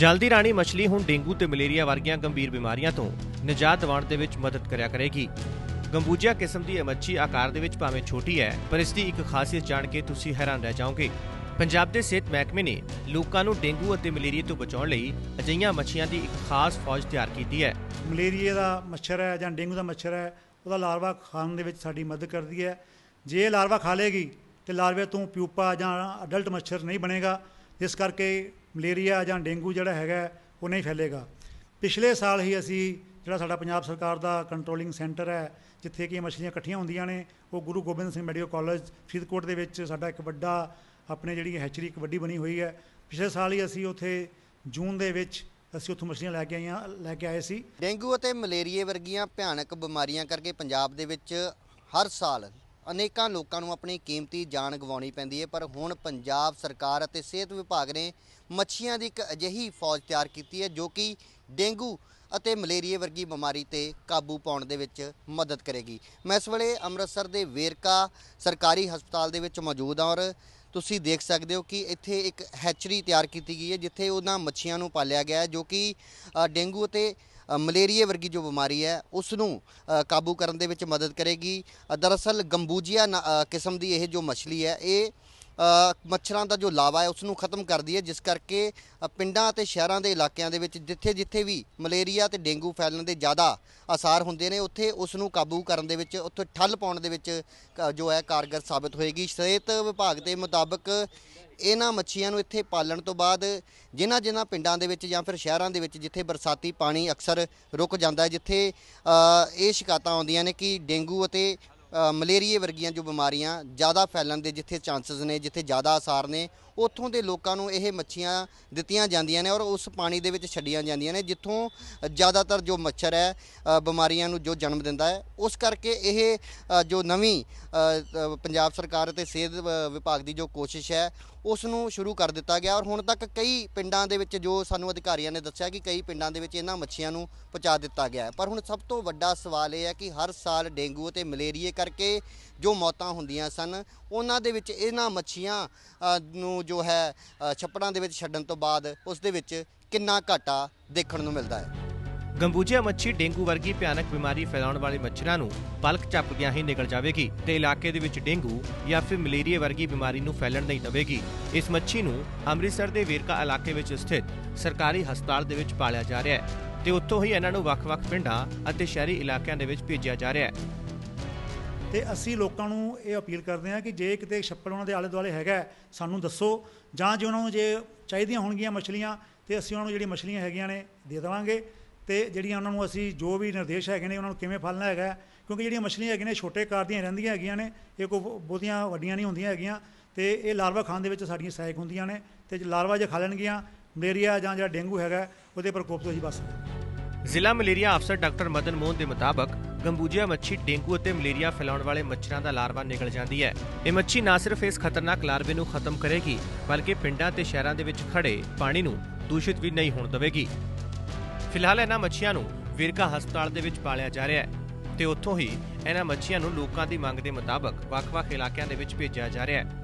ਜਲਦੀ ਰਾਣੀ ਮੱਛਲੀ ਹੁਣ ਡੇਂਗੂ ਤੇ ਮਲੇਰੀਆ ਵਰਗੀਆਂ ਗੰਭੀਰ ਬਿਮਾਰੀਆਂ ਤੋਂ ਨਿਜਾਤ ਦਿਵਾਉਣ ਦੇ ਵਿੱਚ ਮਦਦ ਕਰਿਆ ਕਰੇਗੀ। ਗੰਬੂਜੀਆ ਕਿਸਮ ਦੀ ਇਹ ਮੱਛੀ ਆਕਾਰ ਦੇ ਵਿੱਚ ਭਾਵੇਂ ਛੋਟੀ ਹੈ, ਪਰ ਇਸ ਦੀ ਇੱਕ ਖਾਸੀਅਤ ਜਾਣ ਕੇ ਤੁਸੀਂ ਹੈਰਾਨ ਰਹਿ ਜਾਓਗੇ। ਪੰਜਾਬ ਦੇ ਸਿਹਤ ਮਹਿਕਮੇ ਨੇ ਲੋਕਾਂ ਨੂੰ ਡੇਂਗੂ ਅਤੇ ਮਲੇਰੀਆ ਤੋਂ ਬਚਾਉਣ ਲਈ ਅਜਿਹੀਆਂ ਮੱਛੀਆਂ ਦੀ ਇੱਕ ਖਾਸ ਫੌਜ ਤਿਆਰ ਕੀਤੀ ਹੈ। ਮਲੇਰੀਆ ਦਾ ਮੱਛਰ ਹੈ ਜਾਂ ਡੇਂਗੂ ਦਾ ਮੱਛਰ ਹੈ, ਉਹਦਾ ਲਾਰਵਾ ਖਾਣ ਦੇ ਵਿੱਚ ਸਾਡੀ ਮਦਦ ਕਰਦੀ ਹੈ। ਜੇ ਇਹ ਲਾਰਵਾ ਖਾ ਲੇਗੀ ਤੇ ਲਾਰਵੇ ਤੋਂ ਪਿਊਪਾ ਜਾਂ ਅਡਲਟ ਮੱਛਰ ਨਹੀਂ ਬਣੇਗਾ, ਜਿਸ ਕਰਕੇ ਮਲੇਰੀਆ ਜਾਂ ਡੇਂਗੂ ਜਿਹੜਾ ਹੈਗਾ ਉਹ ਨਹੀਂ ਫੈਲੇਗਾ। ਪਿਛਲੇ ਸਾਲ ਹੀ ਅਸੀਂ ਜਿਹੜਾ ਸਾਡਾ ਪੰਜਾਬ ਸਰਕਾਰ ਦਾ ਕੰਟਰੋਲਿੰਗ ਸੈਂਟਰ ਹੈ, ਜਿੱਥੇ ਕਿ ਇਹ ਮੱਛਲੀਆਂ ਇਕੱਠੀਆਂ ਹੁੰਦੀਆਂ ਨੇ, ਉਹ ਗੁਰੂ ਗੋਬਿੰਦ ਸਿੰਘ ਮੈਡੀਕਲ ਕਾਲਜ ਫਰੀਦਕੋਟ ਦੇ ਵਿੱਚ ਸਾਡਾ ਇੱਕ ਵੱਡਾ ਆਪਣੇ ਜਿਹੜੀ ਹੈਚਰੀ ਇੱਕ ਵੱਡੀ ਬਣੀ ਹੋਈ ਹੈ। ਪਿਛਲੇ ਸਾਲ ਹੀ ਅਸੀਂ ਉੱਥੇ ਜੂਨ ਦੇ ਵਿੱਚ ਅਸੀਂ ਉੱਥੋਂ ਮੱਛਲੀਆਂ ਲੈ ਕੇ ਆਈਆਂ, ਲੈ ਕੇ ਆਏ ਸੀ। ਡੇਂਗੂ ਅਤੇ ਮਲੇਰੀਏ ਵਰਗੀਆਂ ਭਿਆਨਕ ਬਿਮਾਰੀਆਂ ਕਰਕੇ ਪੰਜਾਬ ਦੇ ਵਿੱਚ ਹਰ ਸਾਲ ਅਨੇਕਾਂ ਲੋਕਾਂ ਨੂੰ ਆਪਣੀ ਕੀਮਤੀ ਜਾਨ ਗਵਾਉਣੀ ਪੈਂਦੀ ਹੈ, ਪਰ ਹੁਣ ਪੰਜਾਬ ਸਰਕਾਰ ਅਤੇ ਸਿਹਤ ਵਿਭਾਗ ਨੇ ਮੱਛੀਆਂ ਦੀ ਇੱਕ ਅਜਿਹੀ ਫੌਜ ਤਿਆਰ ਕੀਤੀ ਹੈ ਜੋ ਕਿ ਡੇਂਗੂ ਅਤੇ ਮਲੇਰੀਆ ਵਰਗੀ ਬਿਮਾਰੀ ਤੇ ਕਾਬੂ ਪਾਉਣ ਦੇ ਵਿੱਚ ਮਦਦ ਕਰੇਗੀ। ਮੈਂ ਇਸ ਵੇਲੇ ਅੰਮ੍ਰਿਤਸਰ ਦੇ ਵੇਰਕਾ ਸਰਕਾਰੀ ਹਸਪਤਾਲ ਦੇ ਵਿੱਚ ਮੌਜੂਦ ਹਾਂ ਔਰ ਤੁਸੀਂ ਦੇਖ ਸਕਦੇ ਹੋ ਕਿ ਇੱਥੇ ਇੱਕ ਹੈਚਰੀ ਤਿਆਰ ਕੀਤੀ ਗਈ ਹੈ ਜਿੱਥੇ ਉਹਨਾਂ ਮੱਛੀਆਂ ਨੂੰ ਪਾਲਿਆ ਗਿਆ ਹੈ ਜੋ ਕਿ ਡੇਂਗੂ ਅਤੇ ਅ, ਮਲੇਰੀਆ ਵਰਗੀ ਜੋ ਬਿਮਾਰੀ ਹੈ ਉਸ ਨੂੰ ਕਾਬੂ ਕਰਨ ਦੇ ਵਿੱਚ ਮਦਦ ਕਰੇਗੀ। ਦਰਅਸਲ ਗੰਬੂਜੀਆ ਨਾ- ਕਿਸਮ ਦੀ ਇਹ ਜੋ ਮੱਛਲੀ ਹੈ ਇਹ ਮੱਛਰਾਂ ਦਾ ਜੋ ਲਾਵਾ ਹੈ ਉਸ ਨੂੰ ਖਤਮ ਕਰਦੀ ਹੈ ਜਿਸ ਕਰਕੇ ਪਿੰਡਾਂ ਅਤੇ ਸ਼ਹਿਰਾਂ ਦੇ ਇਲਾਕਿਆਂ ਦੇ ਵਿੱਚ ਜਿੱਥੇ ਜਿੱਥੇ ਵੀ ਮਲੇਰੀਆ ਤੇ ਡੇਂਗੂ ਫੈਲਣ ਦੇ ਜ਼ਿਆਦਾ ਅਸਾਰ ਹੁੰਦੇ ਨੇ, ਉੱਥੇ ਉਸ ਨੂੰ ਕਾਬੂ ਕਰਨ ਦੇ ਵਿੱਚ, ਉੱਥੇ ਠੱਲ ਪਾਉਣ ਦੇ ਵਿੱਚ ਜੋ ਹੈ, ਕਾਰਗਰ ਸਾਬਤ ਹੋਏਗੀ। ਸਿਹਤ ਵਿਭਾਗ ਦੇ ਮੁਤਾਬਕ ਇਹਨਾਂ ਮੱਛੀਆਂ ਨੂੰ ਇੱਥੇ ਪਾਲਣ ਤੋਂ ਬਾਅਦ ਜਿਨ੍ਹਾਂ ਜਿਨ੍ਹਾਂ ਪਿੰਡਾਂ ਦੇ ਵਿੱਚ ਜਾਂ ਫਿਰ ਸ਼ਹਿਰਾਂ ਦੇ ਵਿੱਚ ਜਿੱਥੇ ਬਰਸਾਤੀ ਪਾਣੀ ਅਕਸਰ ਰੁਕ ਜਾਂਦਾ ਹੈ, ਜਿੱਥੇ ਇਹ ਸ਼ਿਕਾਇਤਾਂ ਆਉਂਦੀਆਂ ਨੇ ਕਿ ਡੇਂਗੂ ਅਤੇ ਮਲੇਰੀਏ ਵਰਗੀਆਂ ਜੋ ਬਿਮਾਰੀਆਂ ਜ਼ਿਆਦਾ ਫੈਲਣ ਦੇ ਜਿੱਥੇ ਚਾਂਸਸ ਨੇ ਜਿੱਥੇ ਜ਼ਿਆਦਾ ਆਸਾਰ ਨੇ ਉੱਥੋਂ ਦੇ ਲੋਕਾਂ ਨੂੰ ਇਹ ਮੱਛੀਆਂ ਦਿੱਤੀਆਂ ਜਾਂਦੀਆਂ ਨੇ ਔਰ ਉਸ ਪਾਣੀ ਦੇ ਵਿੱਚ ਛੱਡੀਆਂ ਜਾਂਦੀਆਂ ਨੇ, ਜਿੱਥੋਂ ਜ਼ਿਆਦਾਤਰ ਜੋ ਮੱਛਰ ਹੈ ਬਿਮਾਰੀਆਂ ਨੂੰ ਜੋ ਜਨਮ ਦਿੰਦਾ ਹੈ, ਉਸ ਕਰਕੇ ਇਹ ਜੋ ਨਵੀਂ ਪੰਜਾਬ ਸਰਕਾਰ ਅਤੇ ਸਿਹਤ ਵਿਭਾਗ ਦੀ ਜੋ ਕੋਸ਼ਿਸ਼ ਹੈ, ਉਸ ਨੂੰ ਸ਼ੁਰੂ ਕਰ ਦਿੱਤਾ ਗਿਆ ਔਰ ਹੁਣ ਤੱਕ ਕਈ ਪਿੰਡਾਂ ਦੇ ਵਿੱਚ ਜੋ ਸਾਨੂੰ ਅਧਿਕਾਰੀਆਂ ਨੇ ਦੱਸਿਆ ਕਿ ਕਈ ਪਿੰਡਾਂ ਦੇ ਵਿੱਚ ਇਹਨਾਂ ਮੱਛੀਆਂ ਨੂੰ ਪਹੁੰਚਾ ਦਿੱਤਾ ਗਿਆ ਹੈ। ਪਰ ਹੁਣ ਸਭ ਤੋਂ ਵੱਡਾ ਸਵਾਲ ਇਹ ਹੈ ਕਿ ਹਰ ਸਾਲ ਡੇਂਗੂ ਅਤੇ ਮਲੇਰੀਏ ਕਰਕੇ ਜੋ ਮੌਤਾਂ ਹੁੰਦੀਆਂ ਸਨ, ਉਹਨਾਂ ਦੇ ਵਿੱਚ ਇਹਨਾਂ ਮੱਛੀਆਂ ਨੂੰ ਜੋ ਹੈ ਛੱਪੜਾਂ ਦੇ ਵਿੱਚ ਛੱਡਣ ਤੋਂ ਬਾਅਦ ਉਸ ਦੇ ਵਿੱਚ ਕਿੰਨਾ ਘਾਟਾ ਦੇਖਣ ਨੂੰ ਮਿਲਦਾ ਹੈ? ਗੰਬੂਜੀਆ ਮੱਛੀ ਡੇਂਗੂ ਵਰਗੀ ਭਿਆਨਕ ਬਿਮਾਰੀ ਫੈਲਾਉਣ ਵਾਲੇ ਮੱਛਰਾਂ ਨੂੰ ਪਲਕ ਝਪਕਿਆਂ ਹੀ ਨਿਕਲ ਜਾਵੇਗੀ ਤੇ ਇਲਾਕੇ ਦੇ ਵਿੱਚ ਡੇਂਗੂ ਜਾਂ ਫਿਰ ਮਲੇਰੀਆ ਵਰਗੀ ਬਿਮਾਰੀ ਨੂੰ ਫੈਲਣ ਨਹੀਂ ਦੇਵੇਗੀ। ਇਸ ਮੱਛੀ ਨੂੰ ਅੰਮ੍ਰਿਤਸਰ ਦੇ ਵੇਰਕਾ ਇਲਾਕੇ ਵਿੱਚ ਸਥਿਤ ਸਰਕਾਰੀ ਹਸਪਤਾਲ ਦੇ ਵਿੱਚ ਪਾਲਿਆ ਜਾ ਰਿਹਾ ਹੈ ਤੇ ਉੱਥੋਂ ਹੀ ਇਹਨਾਂ ਨੂੰ ਵੱਖ-ਵੱਖ ਪਿੰਡਾਂ ਅਤੇ ਸ਼ਹਿਰੀ ਇਲਾਕਿਆਂ ਦੇ ਵਿੱਚ ਭੇਜਿਆ ਜਾ ਰਿਹਾ ਹੈ। ਤੇ ਅਸੀਂ ਲੋਕਾਂ ਨੂੰ ਇਹ ਅਪੀਲ ਕਰਦੇ ਹਾਂ ਕਿ ਜੇ ਕਿਤੇ ਛੱਪੜ ਉਹਨਾਂ ਦੇ ਆਲੇ ਦੁਆਲੇ ਹੈਗਾ ਸਾਨੂੰ ਦੱਸੋ। ਜਾਂ ਜੇ ਉਹਨਾਂ ਨੂੰ ਜੇ ਚਾਹੀਦੀਆਂ ਹੋਣਗੀਆਂ ਮਛਲੀਆਂ, ਤੇ ਅਸੀਂ ਉਹਨਾਂ ਨੂੰ ਜਿਹੜੀਆਂ ਮਛਲੀਆਂ ਹੈਗੀਆਂ ਨੇ ਦੇ ਦੇਵਾਂਗੇ। ਤੇ ਜਿਹੜੀਆਂ ਉਹਨਾਂ ਨੂੰ ਅਸੀਂ ਜੋ ਵੀ ਨਿਰਦੇਸ਼ ਹੈਗੇ ਨੇ, ਉਹਨਾਂ ਨੂੰ ਕਿਵੇਂ ਫਲਣਾ ਹੈਗਾ ਕਿਉਂਕਿ ਜਿਹੜੀਆਂ ਮਛਲੀਆਂ ਹੈਗੀਆਂ ਨੇ, ਛੋਟੇ ਕਾਰ ਦੀਆਂ ਰਹਿੰਦੀਆਂ ਹੈਗੀਆਂ ਨੇ, ਇਹ ਕੋਈ ਬਹੁਤੀਆਂ ਵੱਡੀਆਂ ਨਹੀਂ ਹੁੰਦੀਆਂ ਹੈਗੀਆਂ। ਤੇ ਇਹ ਲਾਰਵਾ ਖਾਣ ਦੇ ਵਿੱਚ ਸਾਡੀਆਂ ਸਹਾਇਕ ਹੁੰਦੀਆਂ ਨੇ। ਤੇ ਜੇ ਲਾਰਵਾ ਜੇ ਖਾ ਲੈਣਗੀਆਂ, ਮਲੇਰੀਆ ਜਾਂ ਜਿਹੜਾ ਡੇਂਗੂ ਹੈਗਾ, ਉਹਦੇ ਪ੍ਰਕੋਪ ਤੋਂ ਅਸੀਂ ਬਚ ਸਕਦੇ ਜ਼ਿਲ੍ਹਾ ਮਲੇਰੀਆ ਅਫਸਰ ਡਾਕਟਰ ਮਦਨ ਮੋਹਨ ਦੇ ਮੁਤਾਬਕ ਗੰਬੂਜੀਆ ਮੱਛੀ, ਡੇਂਗੂ ਅਤੇ ਮਲੇਰੀਆ ਫੈਲਾਉਣ ਵਾਲੇ ਮੱਛਰਾਂ ਦਾ ਲਾਰਵਾ ਨਿਕਲ ਜਾਂਦੀ ਹੈ। ਇਹ ਮੱਛੀ ਨਾ ਸਿਰਫ ਇਸ ਖਤਰਨਾਕ ਲਾਰਵੇ ਨੂੰ ਖਤਮ ਕਰੇਗੀ, ਬਲਕਿ ਪਿੰਡਾਂ ਤੇ ਸ਼ਹਿਰਾਂ ਦੇ ਵਿੱਚ ਖੜੇ ਪਾਣੀ ਨੂੰ ਦੂਸ਼ਿਤ ਵੀ ਨਹੀਂ ਹੋਣ ਦੇਵੇਗੀ। ਫਿਲਹਾਲ ਇਹਨਾਂ ਮੱਛੀਆਂ ਨੂੰ ਵਿਰਕਾ ਹਸਪਤਾਲ ਦੇ ਵਿੱਚ ਪਾਲਿਆ ਜਾ ਰਿਹਾ ਹੈ ਤੇ ਉੱਥੋਂ ਹੀ ਇਹਨਾਂ ਮੱਛੀਆਂ ਨੂੰ ਲੋਕਾਂ ਦੀ ਮੰਗ ਦੇ ਮੁਤਾਬਕ ਵੱਖ-ਵੱਖ ਇਲਾਕਿਆਂ ਦੇ ਵਿੱਚ ਭੇਜਿਆ ਜਾ ਰਿਹਾ ਹੈ।